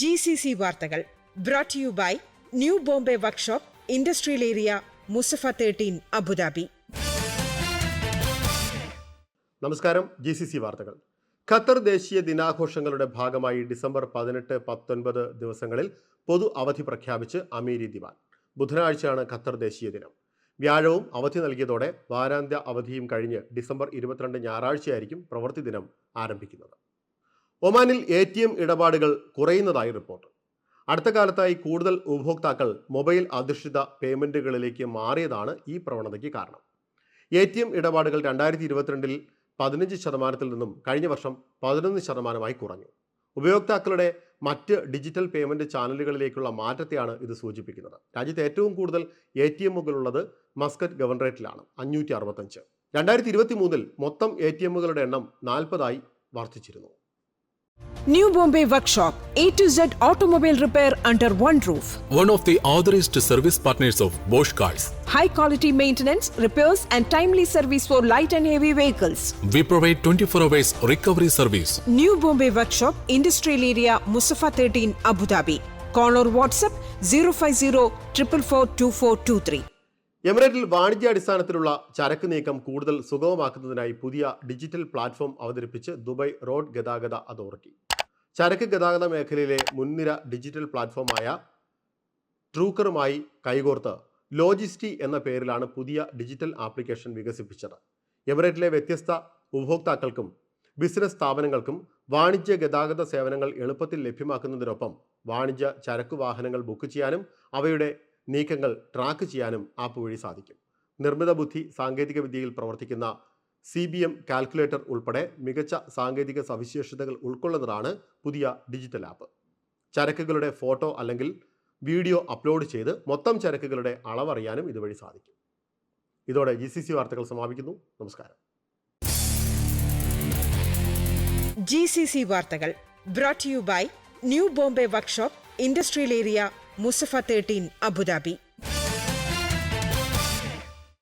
G C C വാർത്തകൾ brought you by New Bombay workshop industrial area Mussafah thirteen Abu Dhabi നമസ്കാരം G C C വാർത്തകൾ. Qatar ദേശീയ ദിനാഘോഷങ്ങളുടെ ഭാഗമായി December പതിനെട്ട് പത്തൊൻപത് ദിവസങ്ങളിൽ പൊതു അവധി പ്രഖ്യാപിച്ച് അമീരി ദിവാൻ. ബുധനാഴ്ചയാണ് ഖത്തർ ദേശീയ ദിനം. വ്യാഴവും അവധി നൽകിയതോടെ വാരാന്ത്യ അവധിയും കഴിഞ്ഞ് ഡിസംബർ ഇരുപത്തിരണ്ട് ഞായറാഴ്ചയായിരിക്കും പ്രവൃത്തി ദിനം ആരംഭിക്കുന്നത്. ഒമാനിൽ എ ടി എം ഇടപാടുകൾ കുറയുന്നതായി റിപ്പോർട്ട്. അടുത്ത കാലത്തായി കൂടുതൽ ഉപഭോക്താക്കൾ മൊബൈൽ അധിഷ്ഠിത പേയ്മെന്റുകളിലേക്ക് മാറിയതാണ് ഈ പ്രവണതയ്ക്ക് കാരണം. എ ടി എം ഇടപാടുകൾ രണ്ടായിരത്തി ഇരുപത്തിരണ്ടിൽ പതിനഞ്ച് ശതമാനത്തിൽ നിന്നും കഴിഞ്ഞ വർഷം പതിനൊന്ന് ശതമാനമായി കുറഞ്ഞു. ഉപയോക്താക്കളുടെ മറ്റ് ഡിജിറ്റൽ പേയ്മെന്റ് ചാനലുകളിലേക്കുള്ള മാറ്റത്തെയാണ് ഇത് സൂചിപ്പിക്കുന്നത്. രാജ്യത്ത് ഏറ്റവും കൂടുതൽ എ ടി എമ്മുകളുള്ളത് മസ്കറ്റ് ഗവർണറേറ്റിലാണ് അഞ്ഞൂറ്റി അറുപത്തഞ്ച് രണ്ടായിരത്തി ഇരുപത്തി മൂന്നിൽ മൊത്തം എ ടി എമ്മുകളുടെ എണ്ണം നാൽപ്പതായി വർദ്ധിച്ചിരുന്നു. New Bombay workshop A to Z automobile repair under one roof one of the authorized service partners of Bosch Cars. High quality maintenance, repairs and timely service for light and heavy vehicles We provide 24 hours recovery service. New Bombay workshop industrial area Mussafah thirteen Abu Dhabi Dhabi. WhatsApp zero five zero triple four two four two three എമിറേറ്റിൽ വാണിജ്യാടിസ്ഥാനത്തിലുള്ള ചരക്ക് നീക്കം കൂടുതൽ സുഗമമാക്കുന്നതിനായി പുതിയ digital platform അവതരിപ്പിച്ച് Dubai road ഗതാഗത authority ചരക്ക് ഗതാഗത മേഖലയിലെ മുൻനിര ഡിജിറ്റൽ പ്ലാറ്റ്ഫോമായ ട്രൂക്കറുമായി കൈകോർത്ത് ലോജിസ്റ്റി എന്ന പേരിലാണ് പുതിയ ഡിജിറ്റൽ ആപ്ലിക്കേഷൻ വികസിപ്പിച്ചത്. എമിറേറ്റിലെ വ്യത്യസ്ത ഉപഭോക്താക്കൾക്കും ബിസിനസ് സ്ഥാപനങ്ങൾക്കും വാണിജ്യ ഗതാഗത സേവനങ്ങൾ എളുപ്പത്തിൽ ലഭ്യമാക്കുന്നതിനൊപ്പം വാണിജ്യ ചരക്ക് വാഹനങ്ങൾ ബുക്ക് ചെയ്യാനും അവയുടെ നീക്കങ്ങൾ ട്രാക്ക് ചെയ്യാനും ആപ്പ് വഴി സാധിക്കും. നിർമ്മിത ബുദ്ധി സാങ്കേതികവിദ്യയിൽ പ്രവർത്തിക്കുന്ന സി ബി എം കാൽക്കുലേറ്റർ ഉൾപ്പെടെ മികച്ച സാങ്കേതിക സവിശേഷതകൾ ഉൾക്കൊള്ളുന്നതാണ് പുതിയ ഡിജിറ്റൽ ആപ്പ്. ചരക്കുകളുടെ ഫോട്ടോ അല്ലെങ്കിൽ വീഡിയോ അപ്ലോഡ് ചെയ്ത് മൊത്തം ചരക്കുകളുടെ അളവറിയാനും ഇതുവഴി സാധിക്കും. ഇതോടെ ജി സി സി വാർത്തകൾ സമാപിക്കുന്നു. നമസ്കാരം. ജി സി സി വാർത്തകൾ brought you by New Bombay workshop industrial area Mussafah thirteen Abu Dhabi